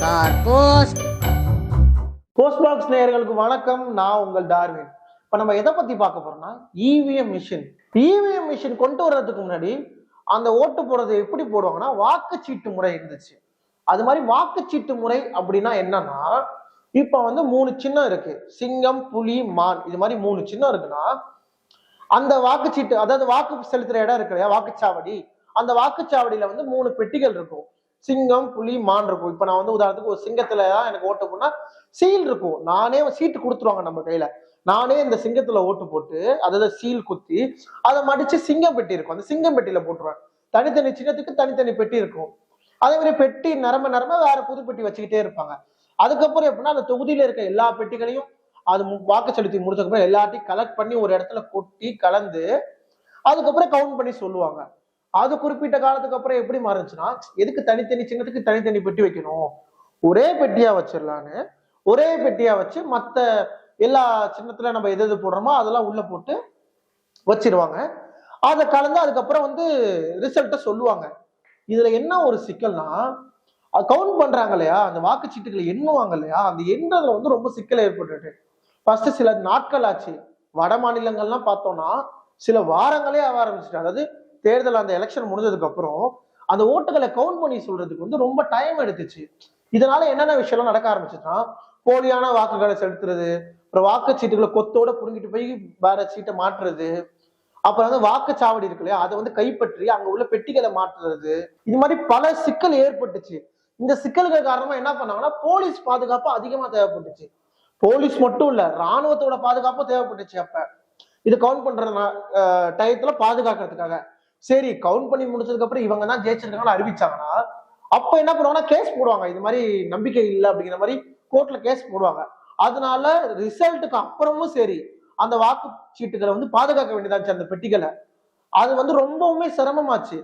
Star post box நேயர்களுக்கு வணக்கம். நான் உங்கள் டார்வின். இப்ப நம்ம எதை பத்தி பார்க்க போறோம்னா இவிஎம் மிஷின் இவிஎம் மிஷின் கொண்டு வர்றதுக்கு முன்னாடி அந்த ஓட்டு போடுறது எப்படி போடுவாங்கன்னா வாக்குச்சீட்டு முறை இருந்துச்சு. அது மாதிரி வாக்குச்சீட்டு முறை அப்படின்னா என்னன்னா இப்ப வந்து மூணு சின்னம் இருக்கு. சிங்கம் புலி மான். இது மாதிரி மூணு சின்னம் இருக்குன்னா அந்த வாக்குச்சீட்டு அதாவது வாக்கு செலுத்துற இடம் இருக்கு இல்லையா வாக்குச்சாவடி. அந்த வாக்குச்சாவடியில வந்து மூணு பெட்டிகள் இருக்கும். சிங்கம் புலி மான் இருக்கும். இப்ப நான் வந்து உதாரணத்துக்கு ஒரு சிங்கத்துல தான் எனக்கு ஓட்டு போனா சீல் இருக்கும். நானே சீட்டு கொடுத்துருவாங்க நம்ம கையில. நானே இந்த சிங்கத்துல ஓட்டு போட்டு அதாவது சீல் குத்தி அதை மடிச்சு சிங்கம் பெட்டி இருக்கும். அந்த சிங்கம் பெட்டியில போட்டுருவேன். தனித்தனி சின்னத்துக்கு தனித்தனி பெட்டி இருக்கும். அதே மாதிரி பெட்டி நிரம்ப நிரம்ப வேற புது பெட்டி வச்சுக்கிட்டே இருப்பாங்க. அதுக்கப்புறம் எப்படின்னா அந்த தொகுதியில இருக்க எல்லா பெட்டிகளையும் அது மு- வாக்கு செலுத்தி முடிச்சதுக்கப்புறம் எல்லாத்தையும் கலெக்ட் பண்ணி ஒரு இடத்துல கொட்டி கலந்து அதுக்கப்புறம் கவுண்ட் பண்ணி சொல்லுவாங்க. அது குறிப்பிட்ட காலத்துக்கு அப்புறம் எப்படி மாறுச்சுன்னா எதுக்கு தனித்தனி சின்னத்துக்கு தனித்தனி பெட்டி வைக்கணும்? ஒரே பெட்டியா வச்சிடலான்னு ஒரே பெட்டியா வச்சு மத்த எல்லா சின்னத்துல நம்ம எது எது போடுறோமோ அதெல்லாம் உள்ள போட்டு வச்சிருவாங்க. அதை கலந்து அதுக்கப்புறம் வந்து ரிசல்ட்டை சொல்லுவாங்க. இதுல என்ன ஒரு சிக்கல்னா கவுண்ட் பண்றாங்க இல்லையா? அந்த வாக்குச்சீட்டுகளை எண்ணுவாங்க இல்லையா? அந்த எண்ணதுல வந்து ரொம்ப சிக்கல் ஏற்பட்டுட்டு ஃபர்ஸ்ட் சில நாட்கள் ஆச்சு. வட மாநிலங்கள்லாம் பார்த்தோம்னா சில வாரங்களே ஆக ஆரம்பிச்சிட்டு அதாவது தேர்தல் அந்த எலெக்ஷன் முடிஞ்சதுக்கு அப்புறம் அந்த ஓட்டுகளை கவுண்ட் பண்ணி சொல்றதுக்கு வந்து ரொம்ப டைம் எடுத்துச்சு. இதனால என்னென்ன விஷயம்லாம் நடக்க ஆரம்பிச்சுன்னா போலியான வாக்குகளை செலுத்துறது அப்புறம் வாக்குச்சீட்டுகளை கொத்தோட புடுங்கிட்டு போய் வேற சீட்டை மாற்றுறது அப்புறம் வந்து வாக்குச்சாவடி இருக்கு இல்லையா அதை வந்து கைப்பற்றி அங்க உள்ள பெட்டிகளை மாற்றுறது. இது மாதிரி பல சிக்கல் ஏற்பட்டுச்சு. இந்த சிக்கல்கள் காரணமா என்ன பண்ணாங்கன்னா போலீஸ் பாதுகாப்பு அதிகமா தேவைப்பட்டுச்சு. போலீஸ் மட்டும் இல்ல ராணுவத்தோட பாதுகாப்பும் தேவைப்பட்டுச்சு அப்ப. இது கவுண்ட் பண்ற டயத்துல பாதுகாக்கிறதுக்காக. சரி கவுண்ட் பண்ணி முடிச்சதுக்கு அப்புறம் இவங்க தான் ஜெயிச்சிருக்காங்கன்னு அறிவிச்சாங்கன்னா அப்ப என்ன பண்ணுவாங்கன்னா கேஸ் போடுவாங்க. இது மாதிரி நம்பிக்கை இல்லை அப்படிங்கிற மாதிரி கோர்ட்ல கேஸ் போடுவாங்க. அதனால ரிசல்ட்டுக்கு அப்புறமும் சரி அந்த வாக்கு சீட்டுகளை வந்து பாதுகாக்க வேண்டியதாச்சு அந்த பெட்டிகளை. அது வந்து ரொம்பவுமே சிரமமாச்சு.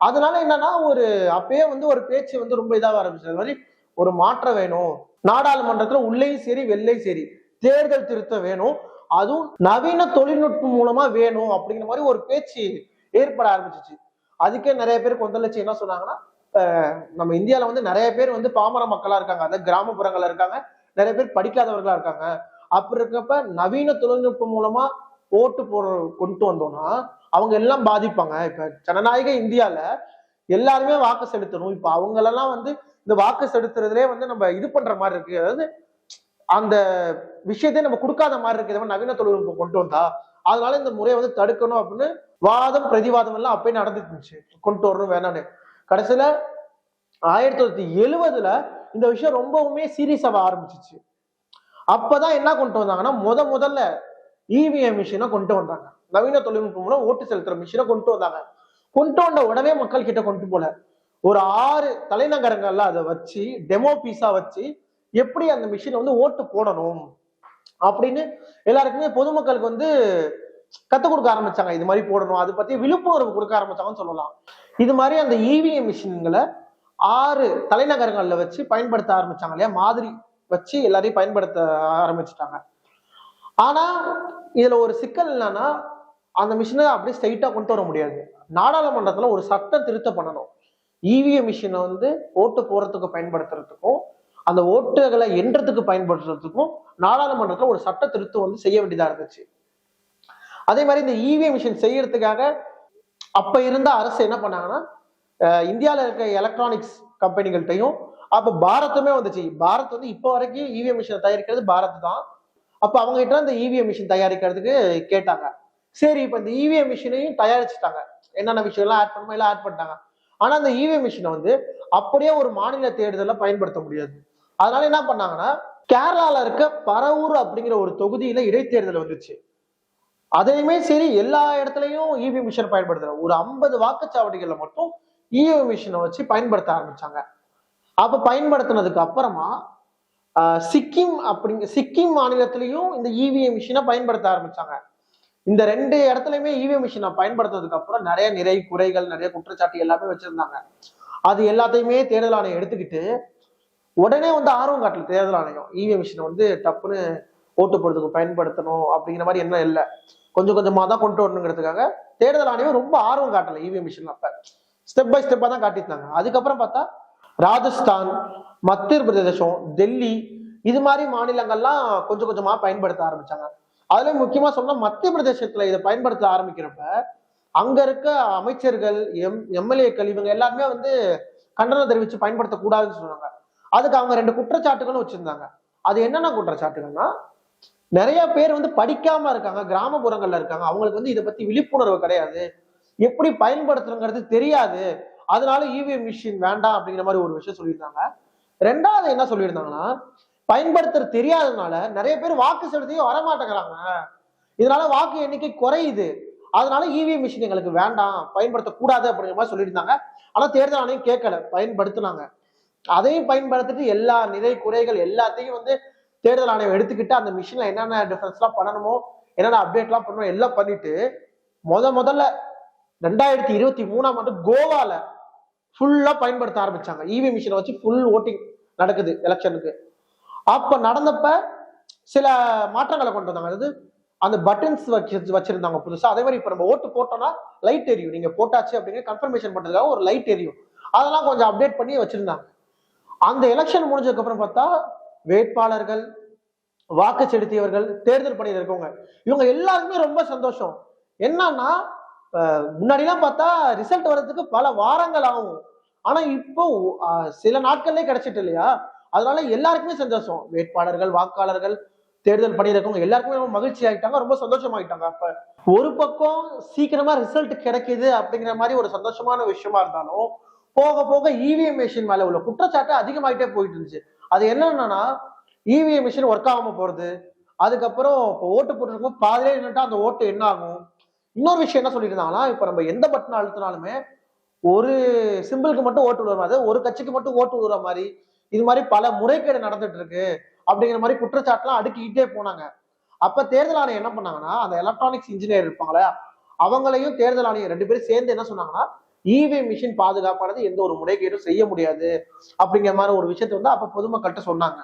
அதனால என்னன்னா ஒரு அப்பயே வந்து ஒரு பேச்சு வந்து ரொம்ப இதாக ஆரம்பிச்சது. அது மாதிரி ஒரு மாற்றம் வேணும். நாடாளுமன்றத்துல உள்ளேயும் சரி வெள்ளையும் சரி தேர்தல் திருத்தம் வேணும். அதுவும் நவீன தொழில்நுட்பம் மூலமா வேணும் அப்படிங்கிற மாதிரி ஒரு பேச்சு ஏற்பட ஆரம்பிச்சிச்சு. அதுக்கே நிறைய பேர் கொந்தளிச்சு என்ன சொன்னாங்கன்னா நம்ம இந்தியாவில் வந்து நிறைய பேர் வந்து பாமர மக்களா இருக்காங்க. அதாவது கிராமப்புறங்கள்ல இருக்காங்க. நிறைய பேர் படிக்காதவர்களா இருக்காங்க. அப்படி இருக்கப்ப நவீன தொழில்நுட்பம் மூலமா ஓட்டு போற கொண்டு வந்தோம்னா அவங்க எல்லாம் பாதிப்பாங்க. இப்ப ஜனநாயக இந்தியால எல்லாருமே வாக்கு செலுத்தணும். இப்ப அவங்களெல்லாம் வந்து இந்த வாக்கு செலுத்துறதுலே வந்து நம்ம இது பண்ற மாதிரி இருக்கு. அதாவது அந்த விஷயத்தை நம்ம கொடுக்காத மாதிரி இருக்கு. நவீன தொழில்நுட்பம் கொண்டு வந்தா. அதனால இந்த முறையை வந்து தடுக்கணும் அப்படின்னு வாதம் பிரதிவாதம் எல்லாம் அப்பயே நடந்துட்டு இருந்துச்சு கொண்டு வரணும் வேணான்னு கடைசியில ஆயிரத்தி தொள்ளாயிரத்தி எழுவதுல இந்த விஷயம் ரொம்பவுமே சீரியஸ் ஆக ஆரம்பிச்சிச்சு. அப்பதான் என்ன கொண்டு வந்தாங்கன்னா முத முதல்ல இவிஎம் மிஷினை கொண்டு வந்தாங்க. நவீன தொழில்நுட்பம் மூலம் ஓட்டு செலுத்துற மிஷினை கொண்டு வந்தாங்க. கொண்டு வந்த உடனே மக்கள் கிட்ட கொண்டு போல. ஒரு ஆறு தலைநகரங்கள்ல அதை வச்சு டெமோ பீஸா வச்சு எப்படி அந்த மிஷினை வந்து ஓட்டு போடணும்? அப்படின்னு எல்லாருக்குமே பொதுமக்களுக்கு வந்து கத்து கொடுக்க ஆரம்பிச்சாங்க. இது மாதிரி போடணும் அதை பத்தி விழிப்புணர்வு கொடுக்க ஆரம்பிச்சாங்கன்னு சொல்லலாம். இது மாதிரி அந்த இவிஎம் மிஷின்களை ஆறு தலைநகரங்கள்ல வச்சு பயன்படுத்த ஆரம்பிச்சாங்க இல்லையா? மாதிரி வச்சு எல்லாரையும் பயன்படுத்த ஆரம்பிச்சிட்டாங்க. ஆனா இதுல ஒரு சிக்கல் என்னன்னா அந்த மிஷினை அப்படியே ஸ்ட்ரைட்டா கொண்டு வர முடியாது. நாடாளுமன்றத்துல ஒரு சட்டம் திருத்தம் பண்ணணும். இவிஎம் மிஷினை வந்து ஓட்டு போறதுக்கு பயன்படுத்துறதுக்கும் அந்த ஓட்டுகளை எண்றதுக்கு பயன்படுத்துறதுக்கும் நாடாளுமன்றத்தில் ஒரு சட்ட திருத்தம் வந்து செய்ய வேண்டியதா இருந்துச்சு. அதே மாதிரி இந்த இவிஎம் மிஷின் செய்யறதுக்காக அப்ப இருந்த அரசு என்ன பண்ணாங்கன்னா இந்தியாவில் இருக்க எலக்ட்ரானிக்ஸ் கம்பெனிகள்கிட்டையும் அப்போ பாரத்துமே வந்துச்சு. பாரத் வந்து இப்போ வரைக்கும் இவிஎம் மிஷினை தயாரிக்கிறது பாரத் தான். அப்போ அவங்க கிட்ட இந்த இவிஎம் மிஷின் தயாரிக்கிறதுக்கு கேட்டாங்க. சரி இப்போ இந்த இவிஎம் மிஷினையும் தயாரிச்சுட்டாங்க. என்னென்ன விஷயம்லாம் ஆட் பண்ணுமோ எல்லாம் ஆட் பண்ணிட்டாங்க. ஆனால் அந்த இவிஎம் மிஷினை வந்து அப்படியே ஒரு மாநில தேர்தலில் பயன்படுத்த முடியாது. அதனால என்ன பண்ணாங்கன்னா கேரளால இருக்க பரவூர் அப்படிங்கிற ஒரு தொகுதியில இடைத்தேர்தல் வந்துச்சு. அதையுமே சரி எல்லா இடத்துலையும் இவிஎம் மிஷின் பயன்படுத்துறாங்க ஒரு ஐம்பது வாக்குச்சாவடிகள்ல மட்டும் இவிஎம் மிஷினை வச்சு பயன்படுத்த ஆரம்பிச்சாங்க. அப்ப பயன்படுத்தினதுக்கு அப்புறமா சிக்கிம் அப்படிங்க சிக்கிம் மாநிலத்திலையும் இந்த இவிஎம் மிஷினை பயன்படுத்த ஆரம்பிச்சாங்க. இந்த ரெண்டு இடத்துலயுமே இவிஎம் மிஷினை பயன்படுத்துறதுக்கு அப்புறம் நிறைய நிறை குறைகள் நிறைய குற்றச்சாட்டு எல்லாமே வச்சிருந்தாங்க. அது எல்லாத்தையுமே தேர்தல் ஆணையம் எடுத்துக்கிட்டு உடனே வந்து ஆர்வம் காட்டல. தேர்தல் ஆணையம். இவிஎம் மிஷினை வந்து டப்புன்னு ஓட்டு போடுறதுக்கு பயன்படுத்தணும் அப்படிங்கிற மாதிரி என்ன இல்லை. கொஞ்சம் கொஞ்சமாக தான் கொண்டு வரணுங்கிறதுக்காக தேர்தல் ஆணையம் ரொம்ப ஆர்வம் காட்டல இவிஎம் மிஷின் அப்ப. ஸ்டெப் பை ஸ்டெப்பாக தான் காட்டியிருந்தாங்க. அதுக்கப்புறம் பார்த்தா ராஜஸ்தான் மத்திய பிரதேசம் டெல்லி இது மாதிரி மாநிலங்கள்லாம் கொஞ்சம் கொஞ்சமாக பயன்படுத்த ஆரம்பிச்சாங்க. அதுல முக்கியமா சொன்னா மத்திய பிரதேசத்துல இதை பயன்படுத்த ஆரம்பிக்கிறப்ப அங்க இருக்க அமைச்சர்கள் எம் எம்எல்ஏக்கள் இவங்க எல்லாருமே வந்து கண்டனம் தெரிவிச்சு பயன்படுத்தக்கூடாதுன்னு சொன்னாங்க. அதுக்கு அவங்க ரெண்டு குற்றச்சாட்டுகளும் வச்சிருந்தாங்க. அது என்னென்ன குற்றச்சாட்டுகள்னா நிறைய பேர் வந்து படிக்காம இருக்காங்க கிராமப்புறங்கள்ல இருக்காங்க. அவங்களுக்கு வந்து இதை பத்தி விழிப்புணர்வு கிடையாது. எப்படி பயன்படுத்துறங்கிறது தெரியாது. அதனால இவிஎம் மிஷின் வேண்டாம் அப்படிங்கிற மாதிரி ஒரு விஷயம் சொல்லியிருந்தாங்க. ரெண்டாவது என்ன சொல்லியிருந்தாங்கன்னா பயன்படுத்துற தெரியாததுனால நிறைய பேர் வாக்கு செலுத்தியும் வரமாட்டேங்கிறாங்க. இதனால வாக்கு எண்ணிக்கை குறையுது. அதனால இவிஎம் மிஷின் எங்களுக்கு வேண்டாம் பயன்படுத்தக்கூடாது அப்படிங்கிற மாதிரி சொல்லியிருந்தாங்க. ஆனா தேர்தல் ஆணையம் கேட்கல பயன்படுத்தினாங்க. அதையும் பயன்படுத்திட்டு எல்லா நிறை குறைகள் எல்லாத்தையும் வந்து தேர்தல் ஆணையம் எடுத்துக்கிட்டு அந்த மிஷின்ல என்னென்ன டிஃபரன்ஸ்லாம் பண்ணணுமோ என்னென்ன அப்டேட்லாம் பண்ணணும் எல்லாம் பண்ணிட்டு முத முதல்ல ரெண்டாயிரத்தி இருபத்தி மூணாம் ஆண்டு கோவால ஃபுல்லா பயன்படுத்த ஆரம்பிச்சாங்க. இவி மிஷினை வச்சு ஃபுல் ஓட்டிங் நடக்குது எலெக்ஷனுக்கு அப்ப நடந்தப்ப சில மாற்றங்களை கொண்டு வந்தாங்க. அதாவது அந்த பட்டன்ஸ் வச்சு வச்சிருந்தாங்க புதுசா. அதே மாதிரி இப்ப நம்ம ஓட்டு போட்டோம்னா லைட் எரியும். நீங்க போட்டாச்சு அப்படிங்கிற கன்ஃபர்மேஷன் பண்றதுக்காக ஒரு லைட் எரியும். அதெல்லாம் கொஞ்சம் அப்டேட் பண்ணி வச்சிருந்தாங்க. அந்த எலெக்ஷன் முடிஞ்சதுக்கு அப்புறம் பார்த்தா வேட்பாளர்கள் வாக்கு செலுத்தியவர்கள் தேர்தல் பணியில் இருக்கவங்க இவங்க எல்லாருமே ரொம்ப சந்தோஷம். என்னன்னா முன்னாடிலாம் பார்த்தா ரிசல்ட் வர்றதுக்கு பல வாரங்கள் ஆகும். ஆனா இப்போ சில நாட்கள்லேயே கிடைச்சிட்டு இல்லையா? அதனால எல்லாருக்குமே சந்தோஷம். வேட்பாளர்கள் வாக்காளர்கள் தேர்தல் பணியில் இருக்கவங்க எல்லாருக்குமே ரொம்ப மகிழ்ச்சி ஆகிட்டாங்க ரொம்ப சந்தோஷமாயிட்டாங்க. அப்ப ஒரு பக்கம் சீக்கிரமா ரிசல்ட் கிடைக்குது அப்படிங்கிற மாதிரி ஒரு சந்தோஷமான விஷயமா இருந்தாலும் போக போக இவிஎம் மிஷின் மேல உள்ள குற்றச்சாட்டு அதிகமாயிட்டே போயிட்டு இருந்துச்சு அது என்னன்னா இவிஎம் மிஷின் ஒர்க் ஆகாம போறது. அதுக்கப்புறம் இப்போ ஓட்டு போட்டுருக்கும் பாதிலே நின்னுட்டா அந்த ஓட்டு என்ன ஆகும்? இன்னொரு விஷயம் என்ன சொல்லியிருந்தாங்கன்னா இப்போ நம்ம எந்த பட்டன் அழுத்தினாலுமே ஒரு சிம்பிளுக்கு மட்டும் ஓட்டு விடுற மாதிரி ஒரு கட்சிக்கு மட்டும் ஓட்டு விடுற மாதிரி இது மாதிரி பல முறைகேடு நடந்துட்டு இருக்கு அப்படிங்கிற மாதிரி குற்றச்சாட்டுலாம் அடுக்கிக்கிட்டே போனாங்க. அப்ப தேர்தல் ஆணையம் என்ன பண்ணாங்கன்னா அந்த எலக்ட்ரானிக்ஸ் இன்ஜினியர் இருப்பாங்களே அவங்களையும் தேர்தல் ஆணையம் ரெண்டு பேரும் சேர்ந்து என்ன சொன்னாங்கன்னா இவிஎம் மிஷின் பாதுகாப்பானது எந்த ஒரு முறைகேடும் செய்ய முடியாது. அப்படிங்கிற மாதிரி ஒரு விஷயத்த வந்து அப்ப பொதுமக்கள்கிட்ட சொன்னாங்க.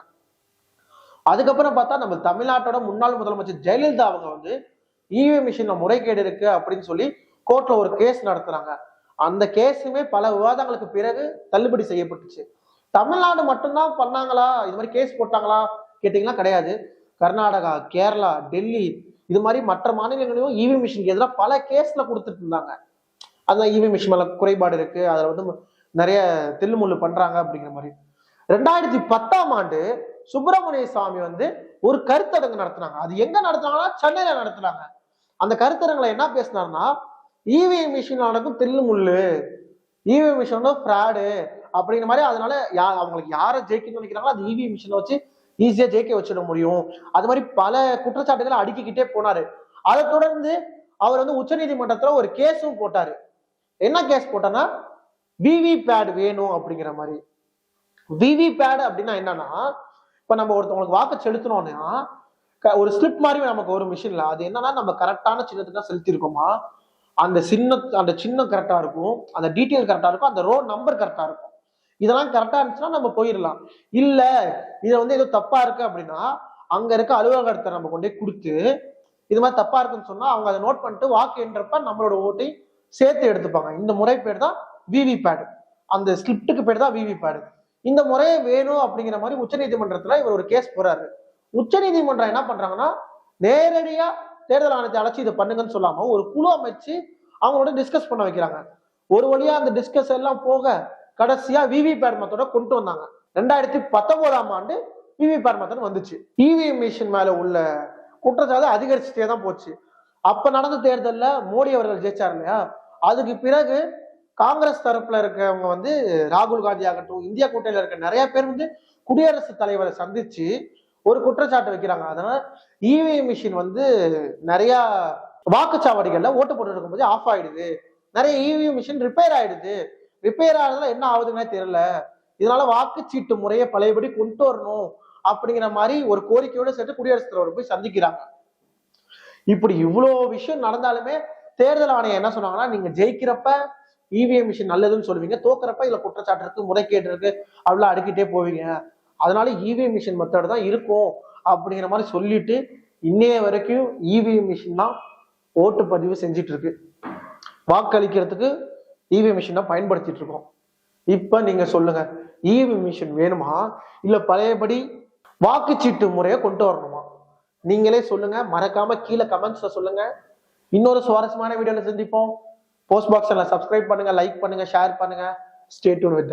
அதுக்கப்புறம் பார்த்தா நம்ம தமிழ்நாட்டோட முன்னாள் முதலமைச்சர் ஜெயலலிதா அவங்க வந்து இவிஎம் மிஷின்ல முறைகேடு இருக்கு அப்படின்னு சொல்லி கோர்ட்ல ஒரு கேஸ் நடத்துறாங்க. அந்த கேஸுமே பல விவாதங்களுக்கு பிறகு தள்ளுபடி செய்யப்பட்டுச்சு. தமிழ்நாடு மட்டும்தான் பண்ணாங்களா? இது மாதிரி கேஸ் போட்டாங்களா? கேட்டீங்கன்னா கிடையாது. கர்நாடகா கேரளா டெல்லி இது மாதிரி மற்ற மாநிலங்களையும் இவி மிஷினுக்கு எதிராக பல கேஸ்ல கொடுத்துட்டு இருந்தாங்க. அதுதான் இவி மிஷின் மேல குறைபாடு இருக்கு. அதுல வந்து நிறைய தில்லுமுள்ளு பண்றாங்க அப்படிங்கிற மாதிரி. ரெண்டாயிரத்தி பத்தாம் ஆண்டு சுப்பிரமணிய சுவாமி வந்து ஒரு கருத்தரங்கு நடத்துனாங்க. அது எங்க நடத்தினாங்கன்னா சென்னையில நடத்தினாங்க. அந்த கருத்தரங்குல என்ன பேசினாருன்னா இவிஎம் மிஷின் நடக்கும் தில்லுமுள்ளு இவிஎம் மிஷின் ஃப்ராடு அப்படிங்கிற மாதிரி அதனால யா அவங்களுக்கு யாரை ஜெயிக்கணும்னு நினைக்கிறாங்களோ அது இவிஎம் மிஷினை வச்சு ஈஸியா ஜெயிக்க வச்சிட முடியும். அது மாதிரி பல குற்றச்சாட்டுகளை அடுக்கிக்கிட்டே போனாரு. அதை தொடர்ந்து அவர் வந்து உச்சநீதிமன்றத்துல ஒரு கேஸும் போட்டாரு. என்ன கேஸ் போட்டேன்னா விவி பேட் வேணும் அப்படிங்கிற மாதிரி. விவி பேட் அப்படின்னா என்னன்னா இப்ப நம்ம ஒருத்தவங்களுக்கு வாக்கு செலுத்தணும்னா க- ஒரு ஸ்லிப் மாதிரி நமக்கு ஒரு மிஷின்ல. அது என்னன்னா நம்ம கரெக்டான சின்னத்துக்கு தான் செலுத்திருக்கோமா அந்த சின்ன அந்த சின்னம் கரெக்டா இருக்கும் அந்த டீட்டெயில் கரெக்டா இருக்கும் அந்த ரோட் நம்பர் கரெக்டா இருக்கும். இதெல்லாம் கரெக்டா இருந்துச்சுன்னா நம்ம போயிடலாம். இல்ல இது வந்து ஏதோ தப்பா இருக்கு அப்படின்னா அங்க இருக்க அலுவலகத்தை நம்ம கொண்டு போய் கொடுத்து இது மாதிரி தப்பா இருக்குன்னு சொன்னா அவங்க அதை நோட் பண்ணிட்டு வாக்கு என்றப்ப நம்மளோட ஓட்டை சேர்த்து எடுத்துப்பாங்க. இந்த முறை பேர் தான் விவி பேடு அந்த ஸ்கிரிப்டுக்கு பேர் தான் விவி பேடு இந்த முறையே வேணும் அப்படிங்கிற மாதிரி உச்சநீதிமன்றத்தில் இவர் ஒரு கேஸ் போறாரு. உச்சநீதிமன்றம் என்ன பண்றாங்கன்னா நேரடியா தேர்தல் ஆணையத்தை அழைச்சி இதை பண்ணுங்கன்னு சொல்லாம ஒரு குழு அமைச்சு அவங்களோட டிஸ்கஸ் பண்ண வைக்கிறாங்க. ஒரு வழியா அந்த டிஸ்கஸ் எல்லாம் போக கடைசியா விவி பேட் கொண்டு வந்தாங்க. ரெண்டாயிரத்தி பத்தொன்பதாம் ஆண்டு விவி பேட் வந்துச்சு. இவிஎம் மிஷின் மேல உள்ள குற்றச்சாட்டு அதிகரிச்சுட்டே தான் போச்சு. அப்ப நடந்த தேர்தலில் மோடி அவர்கள் ஜெயிச்சார் இல்லையா? அதுக்கு பிறகு காங்கிரஸ் தரப்புல இருக்கவங்க வந்து ராகுல் காந்தி ஆகட்டும் இந்தியா கூட்டணியில இருக்க நிறைய பேர் வந்து குடியரசுத் தலைவரை சந்திச்சு ஒரு குற்றச்சாட்டு வைக்கிறாங்க. அதனால இவிஎம் மிஷின் வந்து நிறைய வாக்குச்சாவடிகள்ல ஓட்டு போட்டு இருக்கும்போது ஆஃப் ஆயிடுது. நிறைய இவிஎம் மிஷின் ரிப்பேர் ஆயிடுது. ரிப்பேர் ஆனதுல என்ன ஆகுதுன்னே தெரியல. இதனால வாக்குச்சீட்டு முறையை பழையபடி கொண்டு வரணும் அப்படிங்கிற மாதிரி ஒரு கோரிக்கையோட சேர்த்து குடியரசுத் தலைவர் போய் சந்திக்கிறாங்க. இப்படி இவ்வளோ விஷயம் நடந்தாலுமே தேர்தல் ஆணையம் என்ன சொன்னாங்கன்னா நீங்க ஜெயிக்கிறப்ப இவிஎம் மிஷின் நல்லதுன்னு சொல்லுவீங்க தோக்குறப்ப இதுல குற்றச்சாட்டு இருக்கு முறைகேடு இருக்கு அப்படிலாம் அடுக்கிட்டே போவீங்க. அதனால இவிஎம் மிஷின் மெத்தட் தான் இருக்கும் அப்படிங்கிற மாதிரி சொல்லிட்டு இன்னைய வரைக்கும் இவிஎம் மிஷின் தான் ஓட்டு பதிவு செஞ்சிட்டு இருக்கு. வாக்களிக்கிறதுக்கு இவிஎம் மிஷின் தான் பயன்படுத்திட்டு இருக்கோம். இப்ப நீங்க சொல்லுங்க இவி மிஷின் வேணுமா? இல்ல பழையபடி வாக்குச்சீட்டு முறையை கொண்டு வரணுமா? நீங்களே சொல்லுங்க மறக்காம கீழே கமெண்ட்ஸ்ல சொல்லுங்க. இன்னொரு சுவாரஸ்யமான வீடியோல சந்திப்போம். போஸ்ட் பாக்ஸ்ல சப்ஸ்கிரைப் பண்ணுங்க லைக் பண்ணுங்க ஷேர் பண்ணுங்க. State with with